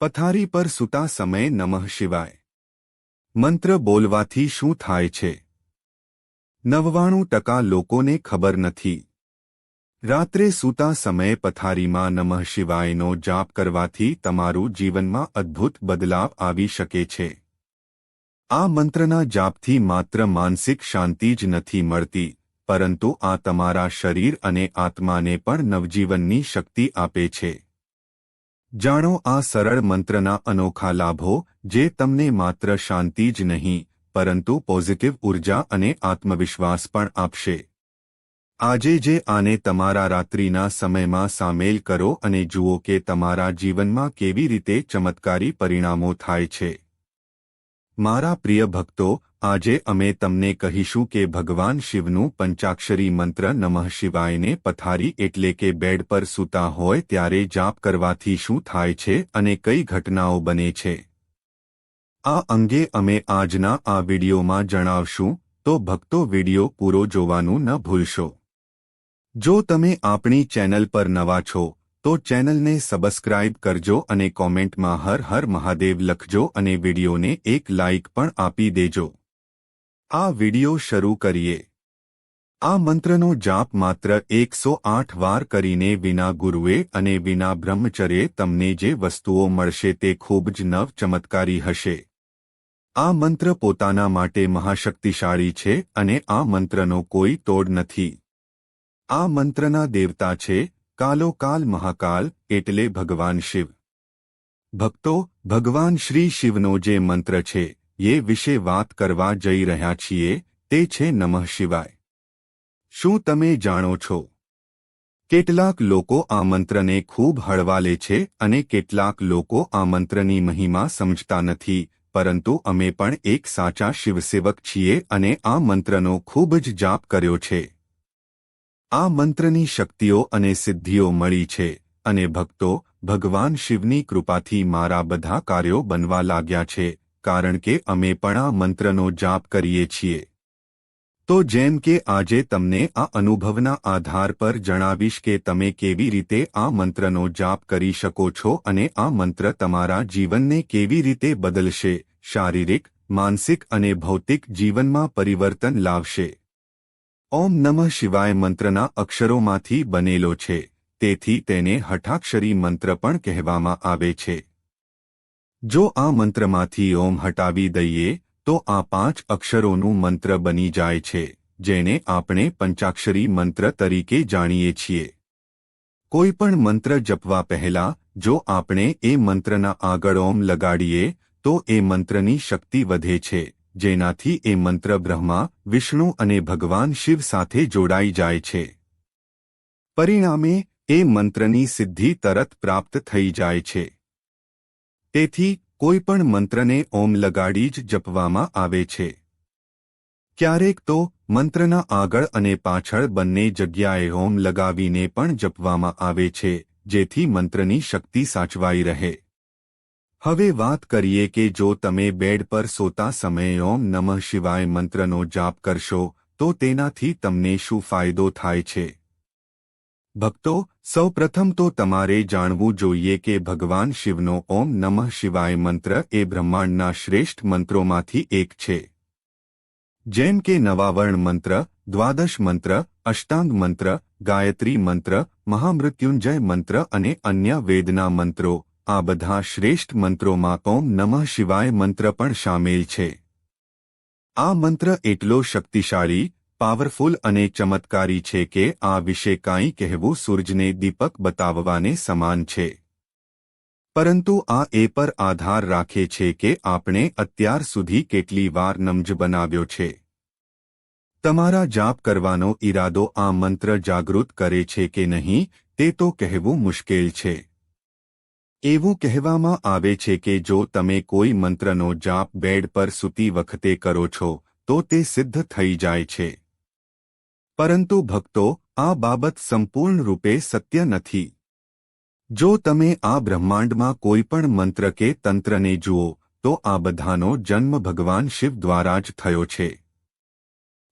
પથારી પર સૂતા સમયે નમઃ શિવાય. મંત્ર બોલવાથી શું થાય છે? નવ્વાણું ટકા લોકોને ખબર નથી. રાત્રે સૂતા સમયે પથારીમાં નમઃ શિવાયનો જાપ કરવાથી તમારું જીવનમાં અદ્ભુત બદલાવ આવી શકે છે. આ મંત્રના જાપથી માત્ર માનસિક શાંતિ જ નથી મળતી, પરંતુ આ તમારા શરીર અને આત્માને પણ નવજીવનની શક્તિ આપે છે. જાણો આ સરળ મંત્રના અનોખા લાભો, જે તમને માત્ર શાંતિ જ નહીં, પરંતુ પોઝિટિવ ઊર્જા અને આત્મવિશ્વાસ પણ આપશે. આજે જે આને તમારા રાત્રિના સમયમાં સામેલ કરો અને જુઓ કે તમારા જીવનમાં કેવી રીતે ચમત્કારી પરિણામો થાય છે. મારા પ્રિય ભક્તો, આજે અમે તમને કહીશું કે ભગવાન શિવનું પંચાક્ષરી મંત્ર નમઃ શિવાયને પથારી એટલે કે બેડ પર સૂતા હોય ત્યારે જાપ કરવાથી શું થાય છે અને કઈ ઘટનાઓ બને છે. આ અંગે અમે આજના આ વિડીયોમાં જણાવશું, તો ભક્તો વીડિયો પૂરો જોવાનું ન ભૂલશો. જો તમે આપણી ચેનલ પર નવા છો તો ચેનલને સબસ્ક્રાઇબ કરજો અને કોમેન્ટમાં હર હર મહાદેવ લખજો અને વિડીયોને એક લાઇક પણ આપી દેજો. આ વીડિયો શરૂ કરીએ. આ મંત્રનો જાપ માત્ર એકસો આઠ વાર કરીને વિના ગુરુએ અને વિના બ્રહ્મચર્યે તમને જે વસ્તુઓ મળશે તે ખૂબ જ નવ ચમત્કારી હશે. આ મંત્ર પોતાના માટે મહાશક્તિશાળી છે અને આ મંત્રનો કોઈ તોડ નથી. આ મંત્રના દેવતા છે કાલો કાલ મહાકાલ એટલે ભગવાન શિવ. ભક્તો, ભગવાન શ્રી શિવનો જે મંત્ર છે, એ વિશે વાત કરવા જઈ રહ્યા છીએ, તે છે નમઃ શિવાય. શું તમે જાણો છો? કેટલાક લોકો આ મંત્રને ખૂબ હળવા લે છે અને કેટલાક લોકો આ મંત્રની મહિમા સમજતા નથી, પરંતુ અમે પણ એક સાચા શિવસેવક છીએ અને આ મંત્રનો ખૂબ જ જાપ કર્યો છે. આ મંત્રની શક્તિઓ અને સિદ્ધિઓ મળી છે અને ભક્તો ભગવાન શિવની કૃપાથી મારા બધા કાર્યો બનવા લાગ્યા છે, કારણ કે અમે પણ આ મંત્રનો જાપ કરીએ છીએ. તો જેમ કે આજે તમને આ અનુભવના આધાર પર જણાવીશ કે તમે કેવી રીતે આ મંત્રનો જાપ કરી શકો છો અને આ મંત્ર તમારા જીવનને કેવી રીતે બદલશે, શારીરિક, માનસિક અને ભૌતિક જીવનમાં પરિવર્તન લાવશે. ઓમ નમઃ શિવાય મંત્રના અક્ષરોમાંથી બનેલો છે. તેથી તેને હઠાક્ષરી મંત્ર પણ કહેવામાં આવે છે. જો આ મંત્રમાંથી ઓમ હટાવી દઈએ, તો આ પાંચ અક્ષરોનું મંત્ર બની જાય છે, જેને આપણે પંચાક્ષરી મંત્ર તરીકે જાણીએ છીએ. કોઈપણ મંત્ર જપવા પહેલા, જો આપણે એ મંત્રના આગળ ઓમ લગાડીએ, તો એ મંત્રની શક્તિ વધે છે. જેનાથી એ મંત્ર બ્રહ્મા, વિષ્ણુ અને ભગવાન શિવ સાથે જોડાઈ જાય છે. પરિણામે, એ મંત્રની સિદ્ધિ તરત પ્રાપ્ત થઈ જાય છે. તેથી, કોઈ પણ મંત્રને ઓમ લગાડી જ જપવામાં આવે છે. ક્યારેક તો, મંત્રના આગળ અને પાછળ બંને જગ્યાએ ઓમ લગાવીને પણ જપવામાં આવે છે, જેથી મંત્રની શક્તિ સાચવાઈ રહે. હવે વાત કરીએ કે જો તમે બેડ પર સોતા સમયે ઓમ નમઃ શિવાય મંત્રનો જાપ કરશો, તો તેનાથી તમને શું ફાયદો થાય છે? ભક્તો, સૌપ્રથમ તો તમારે જાણવું જોઈએ કે ભગવાન શિવનો ઓમ નમઃ શિવાય મંત્ર એ બ્રહ્માંડના શ્રેષ્ઠ મંત્રોમાંથી એક છે. જેમ કે નવાવર્ણ મંત્ર, દ્વાદશ મંત્ર, અષ્ટાંગ મંત્ર, ગાયત્રી મંત્ર, મહામૃત્યુંજય મંત્ર અને અન્ય વેદના મંત્રો. આ બધા શ્રેષ્ઠ મંત્રોમાં ઓમ નમઃ શિવાય મંત્ર પણ સામેલ છે. આ મંત્ર એટલો શક્તિશાળી, પાવરફુલ અને ચમત્કારી છે કે આ વિશે કાંઈ કહેવું સૂરજને દીપક બતાવવાને સમાન છે. પરંતુ આ એ પર આધાર રાખે છે કે આપણે અત્યાર સુધી કેટલી વાર નમજ બનાવ્યો છે. તમારા જાપ કરવાનો ઈરાદો આ મંત્ર જાગૃત કરે છે કે નહીં, તે તો કહેવું મુશ્કેલ છે. એવું કહેવામાં આવે છે કે જો તમે કોઈ મંત્રનો જાપ બેડ પર સૂતી વખતે કરો છો, તો તે સિદ્ધ થઈ જાય છે. પરંતુ ભક્તો, આ બાબત સંપૂર્ણ રૂપે સત્ય નથી. જો તમે આ બ્રહ્માંડમાં કોઈપણ મંત્ર કે તંત્રને જુઓ, તો આ બધાનો જન્મ ભગવાન શિવ દ્વારા જ થયો છે.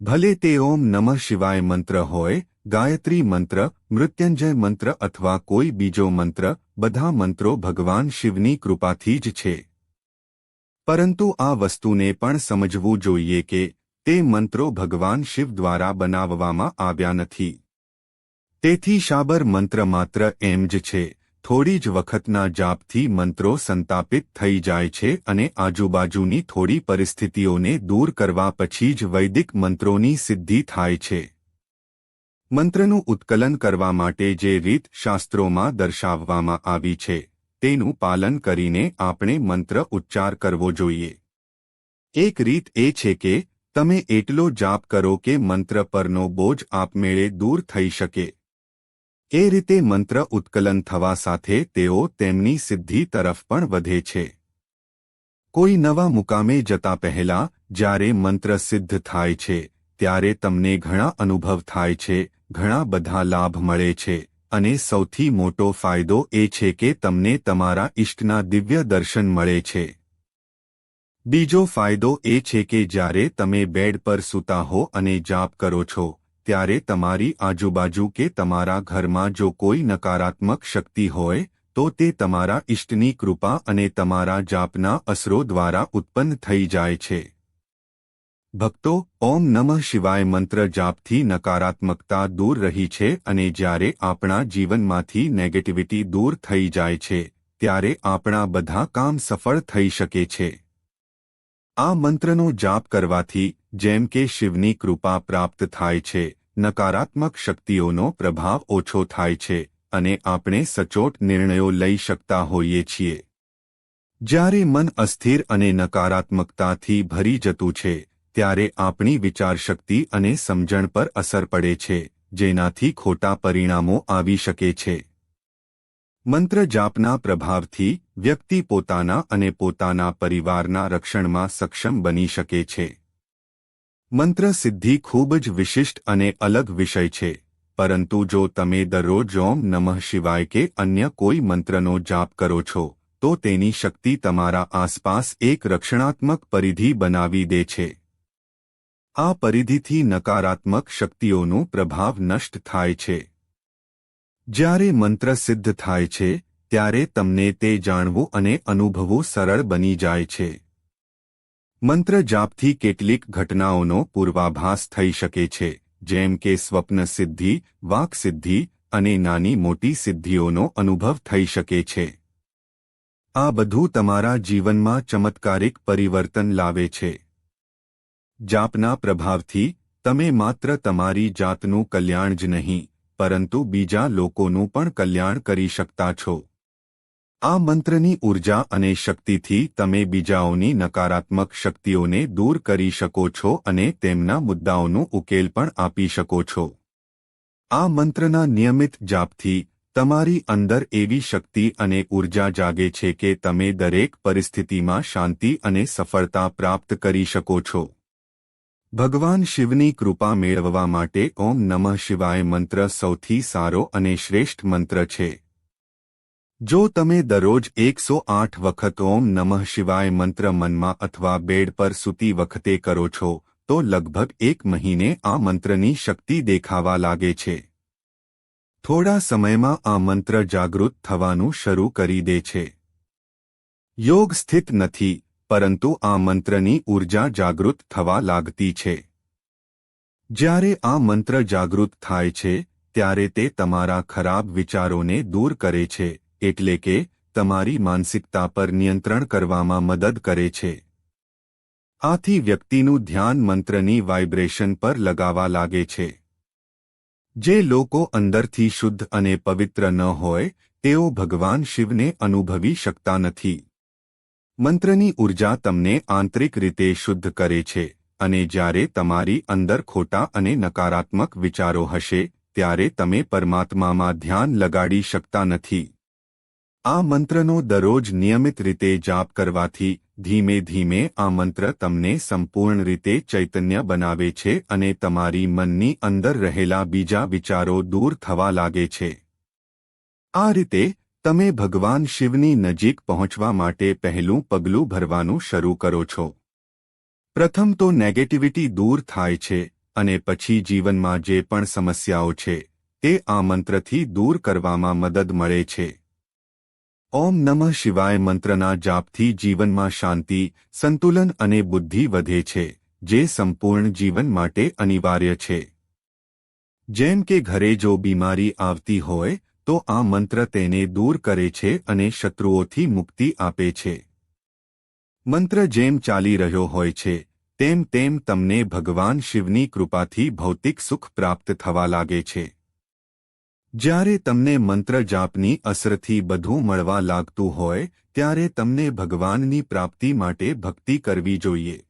ભલે તે ઓમ નમઃ શિવાય મંત્ર હોય ગાયત્રી મંત્ર, મૃત્યુંજય મંત્ર અથવા કોઈ બીજો મંત્ર, બધા મંત્રો ભગવાન શિવની કૃપાથી જ છે. પરંતુ આ વસ્તુને પણ સમજવું જોઈએ કે તે મંત્રો ભગવાન શિવ દ્વારા બનાવવામાં આવ્યા નથી. તેથી શાબર મંત્ર માત્ર એમ જ છે, થોડી જ વખતના જાપથી મંત્રો સંતાપિત થઈ જાય છે અને આજુબાજુની થોડી પરિસ્થિતિઓને દૂર કરવા પછી જ વૈદિક મંત્રોની સિદ્ધિ થાય છે. મંત્રનું ઉત્કલન કરવા માટે જે રીત શાસ્ત્રોમાં દર્શાવવામાં આવી છે, તેનું પાલન કરીને આપણે મંત્ર ઉચ્ચાર કરવો જોઈએ. એક રીત એ છે કે, તમે એટલો જાપ કરો કે મંત્ર પરનો બોજ આપમેળે દૂર થઈ શકે. એ રીતે મંત્ર ઉત્કલન થવા સાથે તેઓ તેમની સિદ્ધિ તરફ પણ વધે છે. કોઈ નવા મુકામે જતા પહેલા, જ્યારે મંત્ર સિદ્ધ થાય છે, ત્યારે તમને ઘણા અનુભવ થાય છે ઘણા બધા લાભ મળે છે, અને સૌથી મોટો ફાયદો એ છે કે તમને તમારા ઇષ્ટના દિવ્ય દર્શન મળે છે. બીજો ફાયદો એ છે કે જ્યારે તમે બેડ પર સૂતા હો અને જાપ કરો છો, ત્યારે તમારી આજુબાજુ કે તમારા ઘરમાં જો કોઈ નકારાત્મક શક્તિ હોય, તો તે તમારા ઇષ્ટની કૃપા અને તમારા જાપના અસરો દ્વારા ઉત્પન્ન થઈ જાય છે. ભક્તો, ઓમ નમઃ શિવાય મંત્ર જાપથી નકારાત્મકતા દૂર રહી છે અને જ્યારે આપણા જીવનમાંથી નેગેટિવિટી દૂર થઈ જાય છે, ત્યારે આપણા બધા કામ સફળ થઈ શકે છે. આ મંત્રનો જાપ કરવાથી જેમ કે શિવની કૃપા પ્રાપ્ત થાય છે, નકારાત્મક શક્તિઓનો પ્રભાવ ઓછો થાય છે અને આપણે સચોટ નિર્ણયો લઈ શકતા હોઈએ છીએ. જ્યારે મન અસ્થિર અને નકારાત્મકતાથી ભરી જતું છે ત્યારે આપણી વિચારશક્તિ અને સમજણ પર અસર પડે છે, જેનાથી ખોટા પરિણામો આવી શકે છે. મંત્ર જાપના પ્રભાવથી વ્યક્તિ પોતાના અને પોતાના પરિવારના રક્ષણમાં સક્ષમ બની શકે છે. મંત્ર સિદ્ધિ ખૂબ જ વિશિષ્ટ અને અલગ વિષય છે, પરંતુ જો તમે દરરોજ ઓમ નમઃ શિવાય કે અન્ય કોઈ મંત્રનો જાપ કરો છો, તો તેની શક્તિ તમારા આસપાસ એક રક્ષણાત્મક પરિધિ બનાવી દે છે. આ પરિધિથી નકારાત્મક શક્તિઓનું પ્રભાવ નષ્ટ થાય છે. જ્યારે મંત્ર સિદ્ધ થાય છે, ત્યારે તમને તે જાણવું અને અનુભવવું સરળ બની જાય છે. મંત્ર જાપથી કેટલીક ઘટનાઓનો પૂર્વાભાસ થઈ શકે છે, જેમ કે સ્વપ્ન સિદ્ધિ, વાક સિદ્ધિ અને નાની મોટી સિદ્ધિઓનો અનુભવ થઈ શકે છે. આ બધું તમારા જીવનમાં ચમત્કારિક પરિવર્તન લાવે છે. જાપના પ્રભાવથી, તમે માત્ર તમારી જાતનું કલ્યાણ જ નહીં, પરંતુ બીજા લોકોનું પણ કલ્યાણ કરી શકતા છો. આ મંત્રની ઊર્જા અને શક્તિથી તમે બીજાઓની નકારાત્મક શક્તિઓને દૂર કરી શકો છો અને તેમના મુદ્દાઓનું ઉકેલ પણ આપી શકો છો. આ મંત્રના નિયમિત જાપથી, તમારી અંદર એવી શક્તિ અને ઊર્જા જાગે છે કે તમે દરેક પરિસ્થિતિમાં શાંતિ અને સફળતા પ્રાપ્ત કરી શકો છો. ભગવાન શિવની કૃપા મેળવવા માટે ઓમ નમઃ શિવાય મંત્ર સૌથી સારો અને શ્રેષ્ઠ મંત્ર છે. જો તમે દરરોજ એકસો આઠ વખત ઓમ નમઃ શિવાય મંત્ર મનમાં અથવા બેડ પર સૂતી વખતે કરો છો, તો લગભગ એક મહિને આ મંત્રની શક્તિ દેખાવા લાગે છે. થોડા સમયમાં આ મંત્ર જાગૃત થવાનું શરૂ કરી દે છે. યોગ સ્થિત નથી પરંતુ આ મંત્રની ઊર્જા જાગૃત થવા લાગતી છે. જ્યારે આ મંત્ર જાગૃત થાય છે, ત્યારે તે તમારા ખરાબ વિચારોને દૂર કરે છે, એટલે કે તમારી માનસિકતા પર નિયંત્રણ કરવામાં મદદ કરે છે. આથી વ્યક્તિનું ધ્યાન મંત્રની વાઇબ્રેશન પર લગાવા લાગે છે. જે લોકો અંદરથી શુદ્ધ અને પવિત્ર ન હોય, તેઓ ભગવાન શિવને અનુભવી શકતા નથી. મંત્રની ઊર્જા તમને આંતરિક રીતે શુદ્ધ કરે છે, અને જ્યારે તમારી અંદર ખોટા અને નકારાત્મક વિચારો હશે, ત્યારે તમે પરમાત્મામાં ધ્યાન લગાડી શકતા નથી. આ મંત્રનો દરરોજ નિયમિત રીતે જાપ કરવાથી ધીમે ધીમે આ મંત્ર તમને સંપૂર્ણ રીતે ચૈતન્ય બનાવે છે અને તમારી મનની અંદર રહેલા બીજા વિચારો દૂર થવા લાગે છે. આ રીતે તમે ભગવાન શિવની નજીક પહોંચવા માટે પહેલું પગલું ભરવાનું શરૂ કરો છો. પ્રથમ તો નેગેટિવિટી દૂર થાય છે અને પછી જીવનમાં જે પણ સમસ્યાઓ છે, તે આ મંત્રથી દૂર કરવામાં મદદ મળે છે. ઓમ નમઃ શિવાય મંત્રના જાપથી જીવનમાં શાંતિ, સંતુલન અને બુદ્ધિ વધે છે, જે સંપૂર્ણ જીવન માટે અનિવાર્ય છે. જેમ કે ઘરે જો બીમારી આવતી હોય તો આ મંત્ર તેને દૂર કરે છે અને શત્રુઓથી મુક્તિ આપે છે. મંત્ર જેમ ચાલી રહ્યો હોય છે, તેમ તેમ તમને ભગવાન શિવની કૃપાથી ભૌતિક સુખ પ્રાપ્ત થવા લાગે છે. જ્યારે તમને મંત્ર જાપની અસરથી બધું મળવા લાગતું હોય, ત્યારે તમને ભગવાનની પ્રાપ્તિ માટે ભક્તિ કરવી જોઈએ.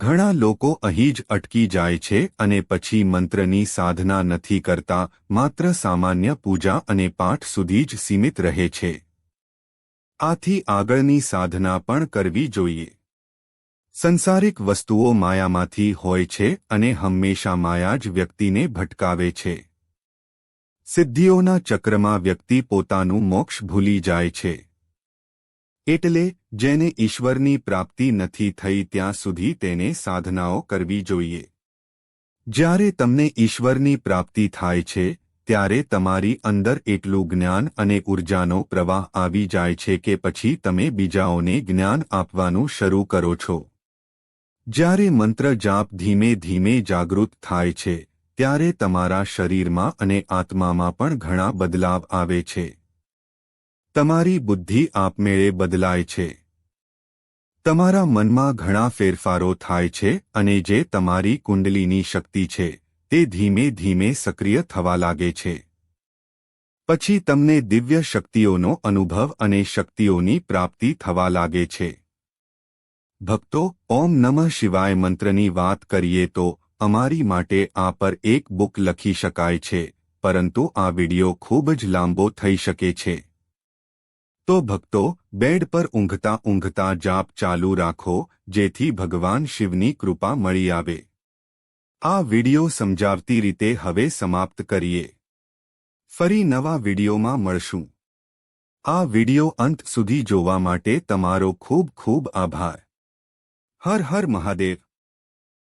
ઘણા લોકો અહીં જ અટકી જાય છે અને પછી મંત્રની સાધના નથી કરતા, માત્ર સામાન્ય પૂજા અને પાઠ સુધી જ સીમિત રહે છે. આથી આગળની સાધના પણ કરવી જોઈએ. સંસારિક વસ્તુઓ માયામાંથી હોય છે અને હંમેશા માયા જ વ્યક્તિને ભટકાવે છે. સિદ્ધિઓના ચક્રમાં વ્યક્તિ પોતાનું મોક્ષ ભૂલી જાય છે. એટલે જેને ઈશ્વરની પ્રાપ્તિ નથી થઈ ત્યાં સુધી તેને સાધનાઓ કરવી જોઈએ. જ્યારે તમને ઈશ્વરની પ્રાપ્તિ થાય છે, ત્યારે તમારી અંદર એટલું જ્ઞાન અને ઉર્જાનો પ્રવાહ આવી જાય છે કે પછી તમે બીજાઓને જ્ઞાન આપવાનું શરૂ કરો છો. જ્યારે મંત્ર જાપ ધીમે ધીમે જાગૃત થાય છે, ત્યારે તમારા શરીરમાં અને આત્મામાં પણ ઘણા બદલાવ આવે છે. તમારી બુદ્ધિ આપમેળે બદલાય છે. તમારા મનમાં ઘણા ફેરફારો થાય છે અને જે તમારી કુંડલીની શક્તિ છે, તે ધીમે ધીમે સક્રિય થવા લાગે છે. પછી તમને દિવ્ય શક્તિઓનો અનુભવ અને શક્તિઓની પ્રાપ્તિ થવા લાગે છે. ભક્તો, ઓમ નમઃ શિવાય મંત્રની વાત કરીએ તો, અમારી માટે આ પર એક બુક લખી શકાય છે, પરંતુ આ વિડિયો ખૂબ જ લાંબો થઈ શકે છે. તો ભક્તો, બેડ પર ઊંઘતા ઊંઘતા જાપ ચાલુ રાખો, જેથી ભગવાન શિવની કૃપા મળી આવે. આ વિડિયો સમજાવતી રીતે હવે સમાપ્ત કરીએ. ફરી નવા વિડિયોમાં મળશું. આ વિડિયો અંત સુધી જોવા માટે તમારો ખૂબ ખૂબ આભાર. હર હર મહાદેવ.